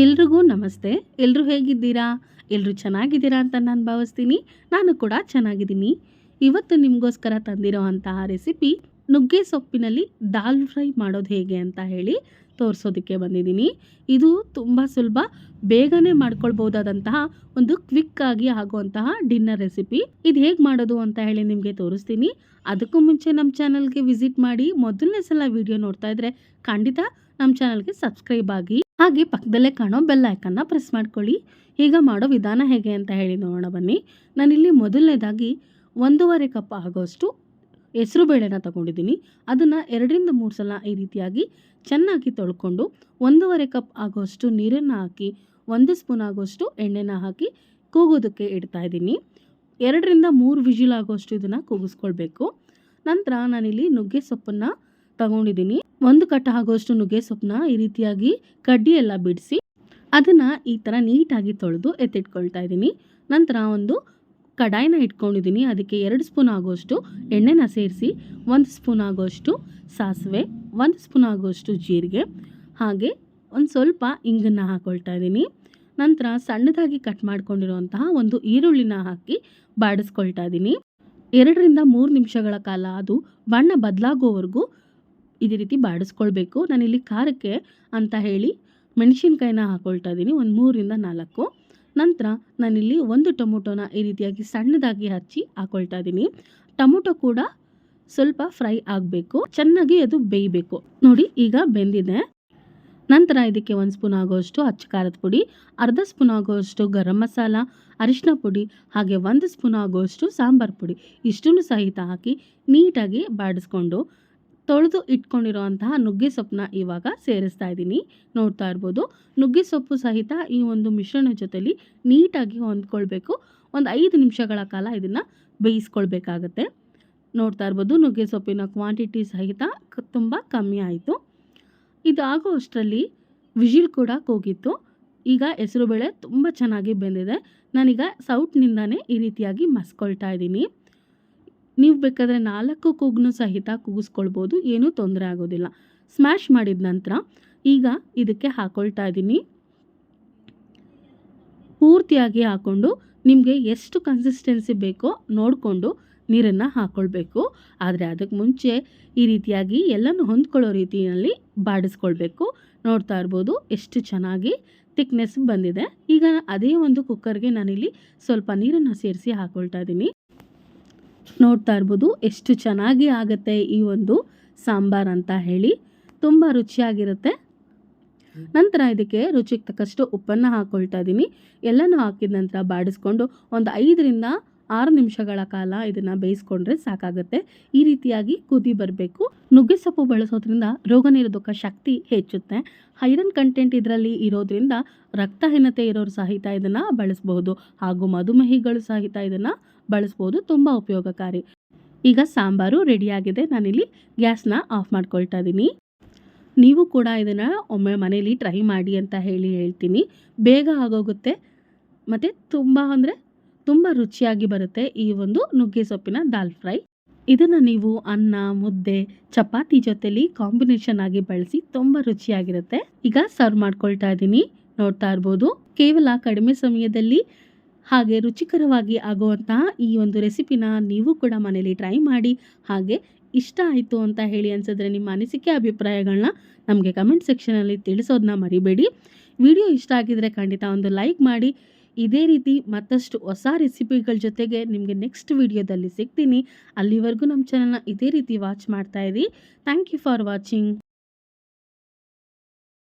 ಎಲ್ರಿಗೂ ನಮಸ್ತೆ. ಎಲ್ಲರೂ ಹೇಗಿದ್ದೀರಾ? ಎಲ್ಲರೂ ಚೆನ್ನಾಗಿದ್ದೀರಾ ಅಂತ ನಾನು ಭಾವಿಸ್ತೀನಿ. ನಾನು ಕೂಡ ಚೆನ್ನಾಗಿದ್ದೀನಿ. ಇವತ್ತು ನಿಮಗೋಸ್ಕರ ತಂದಿರೋ ಅಂತಹ ರೆಸಿಪಿ ನುಗ್ಗೆ ಸೊಪ್ಪಿನಲ್ಲಿ ದಾಲ್ ಫ್ರೈ ಮಾಡೋದು ಹೇಗೆ ಅಂತ ಹೇಳಿ ತೋರಿಸೋದಕ್ಕೆ ಬಂದಿದ್ದೀನಿ. ಇದು ತುಂಬ ಸುಲಭ, ಬೇಗನೆ ಮಾಡ್ಕೊಳ್ಬೋದಾದಂತಹ ಒಂದು ಕ್ವಿಕ್ ಆಗಿ ಆಗುವಂತಹ ಡಿನ್ನರ್ ರೆಸಿಪಿ. ಇದು ಹೇಗೆ ಮಾಡೋದು ಅಂತ ಹೇಳಿ ನಿಮಗೆ ತೋರಿಸ್ತೀನಿ. ಅದಕ್ಕೂ ಮುಂಚೆ ನಮ್ಮ ಚಾನಲ್ಗೆ ವಿಸಿಟ್ ಮಾಡಿ ಮೊದಲನೇ ಸಲ ವಿಡಿಯೋ ನೋಡ್ತಾ ಇದ್ರೆ ಖಂಡಿತ ನಮ್ಮ ಚಾನಲ್ಗೆ ಸಬ್ಸ್ಕ್ರೈಬ್ ಆಗಿ ಹಾಗೆ ಪಕ್ಕದಲ್ಲೇ ಕಾಣೋ ಬೆಲ್ ಐಕನ್ನ ಪ್ರೆಸ್ ಮಾಡ್ಕೊಳ್ಳಿ. ಈಗ ಮಾಡೋ ವಿಧಾನ ಹೇಗೆ ಅಂತ ಹೇಳಿ ನೋಡೋಣ ಬನ್ನಿ. ನಾನಿಲ್ಲಿ ಮೊದಲನೇದಾಗಿ ಒಂದೂವರೆ ಕಪ್ ಆಗೋಷ್ಟು ಹೆಸರು ಬೇಳೆನ ತಗೊಂಡಿದ್ದೀನಿ. ಅದನ್ನು ಎರಡರಿಂದ ಮೂರು ಸಲ ಈ ರೀತಿಯಾಗಿ ಚೆನ್ನಾಗಿ ತೊಳ್ಕೊಂಡು ಒಂದೂವರೆ ಕಪ್ ಆಗೋಷ್ಟು ನೀರನ್ನು ಹಾಕಿ, ಒಂದು ಸ್ಪೂನ್ ಆಗೋಷ್ಟು ಎಣ್ಣೆನ ಹಾಕಿ ಕೂಗೋದಕ್ಕೆ ಇಡ್ತಾ ಇದ್ದೀನಿ. ಎರಡರಿಂದ ಮೂರು ವಿಜಿಲ್ ಆಗೋಷ್ಟು ಇದನ್ನು ಕೂಗಿಸ್ಕೊಳ್ಬೇಕು. ನಂತರ ನಾನಿಲ್ಲಿ ನುಗ್ಗೆ ಸೊಪ್ಪನ್ನು ತಗೊಂಡಿದ್ದೀನಿ. ಒಂದು ಕಟ್ಟ ಆಗೋಷ್ಟು ನುಗ್ಗೆ ಸೊಪ್ಪನ್ನ ಈ ರೀತಿಯಾಗಿ ಕಡ್ಡಿ ಎಲ್ಲ ಬಿಡಿಸಿ ಅದನ್ನು ಈ ಥರ ನೀಟಾಗಿ ತೊಳೆದು ಎತ್ತಿಟ್ಕೊಳ್ತಾ ಇದ್ದೀನಿ. ನಂತರ ಒಂದು ಕಡಾಯಿನ ಇಟ್ಕೊಂಡಿದ್ದೀನಿ. ಅದಕ್ಕೆ ಎರಡು ಸ್ಪೂನ್ ಆಗೋಷ್ಟು ಎಣ್ಣೆನ ಸೇರಿಸಿ, ಒಂದು ಸ್ಪೂನ್ ಆಗೋಷ್ಟು ಸಾಸಿವೆ, ಒಂದು ಸ್ಪೂನ್ ಆಗೋಷ್ಟು ಜೀರಿಗೆ, ಹಾಗೆ ಒಂದು ಸ್ವಲ್ಪ ಇಂಗನ್ನು ಹಾಕ್ಕೊಳ್ತಾ ಇದ್ದೀನಿ. ನಂತರ ಸಣ್ಣದಾಗಿ ಕಟ್ ಮಾಡ್ಕೊಂಡಿರುವಂತಹ ಒಂದು ಈರುಳ್ಳಿನ ಹಾಕಿ ಬಾಡಿಸ್ಕೊಳ್ತಾ ಇದ್ದೀನಿ. ಎರಡರಿಂದ ಮೂರು ನಿಮಿಷಗಳ ಕಾಲ ಅದು ಬಣ್ಣ ಬದಲಾಗೋವರೆಗೂ ಇದೇ ರೀತಿ ಬಾಡಿಸ್ಕೊಳ್ಬೇಕು. ನಾನಿಲ್ಲಿ ಖಾರಕ್ಕೆ ಅಂತ ಹೇಳಿ ಮೆಣಸಿನ್ಕಾಯಿನ ಹಾಕ್ಕೊಳ್ತಾ ಇದ್ದೀನಿ. ಒಂದು ಮೂರಿಂದ ನಾಲ್ಕು. ನಂತರ ನಾನಿಲ್ಲಿ ಒಂದು ಟೊಮೊಟೊನ ಈ ರೀತಿಯಾಗಿ ಸಣ್ಣದಾಗಿ ಹಚ್ಚಿ ಹಾಕ್ಕೊಳ್ತಾ ಇದ್ದೀನಿ. ಟೊಮೊಟೊ ಕೂಡ ಸ್ವಲ್ಪ ಫ್ರೈ ಆಗಬೇಕು. ಚೆನ್ನಾಗಿ ಅದು ಬೇಯಬೇಕು. ನೋಡಿ, ಈಗ ಬೆಂದಿದೆ. ನಂತರ ಇದಕ್ಕೆ ಒಂದು ಸ್ಪೂನ್ ಆಗೋಷ್ಟು ಅಚ್ಚ ಖಾರದ ಪುಡಿ, ಅರ್ಧ ಸ್ಪೂನ್ ಆಗೋಷ್ಟು ಗರಂ ಮಸಾಲ, ಅರಿಶಿನ ಪುಡಿ, ಹಾಗೆ ಒಂದು ಸ್ಪೂನ್ ಆಗೋಷ್ಟು ಸಾಂಬಾರು ಪುಡಿ. ಇಷ್ಟನ್ನು ಸಹಿತ ಹಾಕಿ ನೀಟಾಗಿ ಬಾಡಿಸ್ಕೊಂಡು ತೊಳೆದು ಇಟ್ಕೊಂಡಿರೋಂತಹ ನುಗ್ಗೆ ಸೊಪ್ಪನ್ನ ಇವಾಗ ಸೇರಿಸ್ತಾ ಇದ್ದೀನಿ. ನೋಡ್ತಾ ಇರ್ಬೋದು. ನುಗ್ಗೆ ಸೊಪ್ಪು ಸಹಿತ ಈ ಒಂದು ಮಿಶ್ರಣ ಜೊತೆಲಿ ನೀಟಾಗಿ ಹೊಂದ್ಕೊಳ್ಬೇಕು. ಒಂದು ಐದು ನಿಮಿಷಗಳ ಕಾಲ ಇದನ್ನು ಬೇಯಿಸ್ಕೊಳ್ಬೇಕಾಗತ್ತೆ. ನೋಡ್ತಾ ಇರ್ಬೋದು ನುಗ್ಗೆ ಸೊಪ್ಪಿನ ಕ್ವಾಂಟಿಟಿ ಸಹಿತ ತುಂಬ ಕಮ್ಮಿ ಆಯಿತು. ಇದಾಗೋ ಅಷ್ಟರಲ್ಲಿ ವಿಜಿಲ್ ಕೂಡ ಕೂಗಿತ್ತು. ಈಗ ಹೆಸರುಬೇಳೆ ತುಂಬ ಚೆನ್ನಾಗಿ ಬೆಂದಿದೆ. ನಾನೀಗ ಸೌಟ್ನಿಂದಾನೇ ಈ ರೀತಿಯಾಗಿ ಮಸ್ಕೊಳ್ತಾ ಇದ್ದೀನಿ. ನೀವು ಬೇಕಾದರೆ ನಾಲ್ಕು ಕೂಗ್ನು ಸಹಿತ ಕೂಗಿಸ್ಕೊಳ್ಬೋದು, ಏನೂ ತೊಂದರೆ ಆಗೋದಿಲ್ಲ. ಸ್ಮ್ಯಾಶ್ ಮಾಡಿದ ನಂತರ ಈಗ ಇದಕ್ಕೆ ಹಾಕೊಳ್ತಾ ಇದ್ದೀನಿ. ಪೂರ್ತಿಯಾಗಿ ಹಾಕ್ಕೊಂಡು ನಿಮಗೆ ಎಷ್ಟು ಕನ್ಸಿಸ್ಟೆನ್ಸಿ ಬೇಕೋ ನೋಡಿಕೊಂಡು ನೀರನ್ನು ಹಾಕ್ಕೊಳ್ಬೇಕು ಆದರೆ ಅದಕ್ಕೆ ಮುಂಚೆ ಈ ರೀತಿಯಾಗಿ ಎಲ್ಲನೂ ಹೊಂದ್ಕೊಳ್ಳೋ ರೀತಿಯಲ್ಲಿ ಬಾಡಿಸ್ಕೊಳ್ಬೇಕು. ನೋಡ್ತಾ ಇರ್ಬೋದು ಎಷ್ಟು ಚೆನ್ನಾಗಿ ಥಿಕ್ನೆಸ್ ಬಂದಿದೆ. ಈಗ ಅದೇ ಒಂದು ಕುಕ್ಕರ್ಗೆ ನಾನಿಲ್ಲಿ ಸ್ವಲ್ಪ ನೀರನ್ನು ಸೇರಿಸಿ ಹಾಕ್ಕೊಳ್ತಾ ಇದ್ದೀನಿ. ನೋಡ್ತಾ ಇರ್ಬೋದು ಎಷ್ಟು ಚೆನ್ನಾಗಿ ಆಗುತ್ತೆ ಈ ಒಂದು ಸಾಂಬಾರ್ ಅಂತ ಹೇಳಿ. ತುಂಬ ರುಚಿಯಾಗಿರುತ್ತೆ. ನಂತರ ಇದಕ್ಕೆ ರುಚಿಗೆ ತಕ್ಕಷ್ಟು ಉಪ್ಪನ್ನು ಹಾಕ್ಕೊಳ್ತಾ ಇದ್ದೀನಿ ಎಲ್ಲನೂ ಹಾಕಿದ ನಂತರ ಬಾಡಿಸ್ಕೊಂಡು ಒಂದು ಐದರಿಂದ ಆರು ನಿಮಿಷಗಳ ಕಾಲ ಇದನ್ನು ಬೇಯಿಸ್ಕೊಂಡ್ರೆ ಸಾಕಾಗುತ್ತೆ. ಈ ರೀತಿಯಾಗಿ ಕುದಿ ಬರಬೇಕು. ನುಗ್ಗೆ ಸೊಪ್ಪು ಬಳಸೋದ್ರಿಂದ ರೋಗ ನಿರೋಧಕ ಶಕ್ತಿ ಹೆಚ್ಚುತ್ತೆ. ಐರನ್ ಕಂಟೆಂಟ್ ಇದರಲ್ಲಿ ಇರೋದ್ರಿಂದ ರಕ್ತಹೀನತೆ ಇರೋರು ಸಹಿತ ಇದನ್ನು ಬಳಸಬಹುದು. ಹಾಗೂ ಮಧುಮೇಹಿಗಳು ಸಹಿತ ಇದನ್ನು ಬಳಸ್ಬೋದು ತುಂಬ ಉಪಯೋಗಕಾರಿ. ಈಗ ಸಾಂಬಾರು ರೆಡಿಯಾಗಿದೆ. ನಾನಿಲ್ಲಿ ಗ್ಯಾಸ್ನ ಆಫ್ ಮಾಡ್ಕೊಳ್ತಾ ಇದ್ದೀನಿ ನೀವು ಕೂಡ ಇದನ್ನು ಒಮ್ಮೆ ಮನೇಲಿ ಟ್ರೈ ಮಾಡಿ ಅಂತ ಹೇಳಿ ಹೇಳ್ತೀನಿ. ಬೇಗ ಆಗೋಗುತ್ತೆ. ಮತ್ತು ತುಂಬ ಅಂದರೆ ತುಂಬ ರುಚಿಯಾಗಿ ಬರುತ್ತೆ ಈ ಒಂದು ನುಗ್ಗೆ ಸೊಪ್ಪಿನ ದಾಲ್ ಫ್ರೈ. ಇದನ್ನು ನೀವು ಅನ್ನ, ಮುದ್ದೆ, ಚಪಾತಿ ಜೊತೆಲಿ ಕಾಂಬಿನೇಷನ್ ಆಗಿ ಬಳಸಿ ತುಂಬ ರುಚಿಯಾಗಿರುತ್ತೆ. ಈಗ ಸರ್ವ್ ಮಾಡ್ಕೊಳ್ತಾ ಇದ್ದೀನಿ. ನೋಡ್ತಾ ಇರ್ಬೋದು. ಕೇವಲ ಕಡಿಮೆ ಸಮಯದಲ್ಲಿ ಹಾಗೆ ರುಚಿಕರವಾಗಿ ಆಗುವಂತಹ ಈ ಒಂದು ರೆಸಿಪಿನ ನೀವು ಕೂಡ ಮನೇಲಿ ಟ್ರೈ ಮಾಡಿ, ಹಾಗೆ ಇಷ್ಟ ಆಯಿತು ಅಂತ ಹೇಳಿ ಅನ್ಸಿದ್ರೆ ನಿಮ್ಮ ಅನಿಸಿಕೆ ಅಭಿಪ್ರಾಯಗಳನ್ನ ನಮಗೆ ಕಮೆಂಟ್ ಸೆಕ್ಷನಲ್ಲಿ ತಿಳಿಸೋದನ್ನ ಮರಿಬೇಡಿ. ವಿಡಿಯೋ ಇಷ್ಟ ಆಗಿದ್ರೆ ಖಂಡಿತ ಒಂದು ಲೈಕ್ ಮಾಡಿ ಇದೇ ರೀತಿ ಮತ್ತಷ್ಟು ಹೊಸ ರೆಸಿಪಿಗಳ ಜೊತೆಗೆ ನಿಮಗೆ ನೆಕ್ಸ್ಟ್ ವಿಡಿಯೋದಲ್ಲಿ ಸಿಗ್ತೀನಿ. ಅಲ್ಲಿವರೆಗೂ ನಮ್ಮ ಚಾನಲ್ನ ಇದೇ ರೀತಿ ವಾಚ್ ಮಾಡ್ತಾ ಇರಿ. Thank you for watching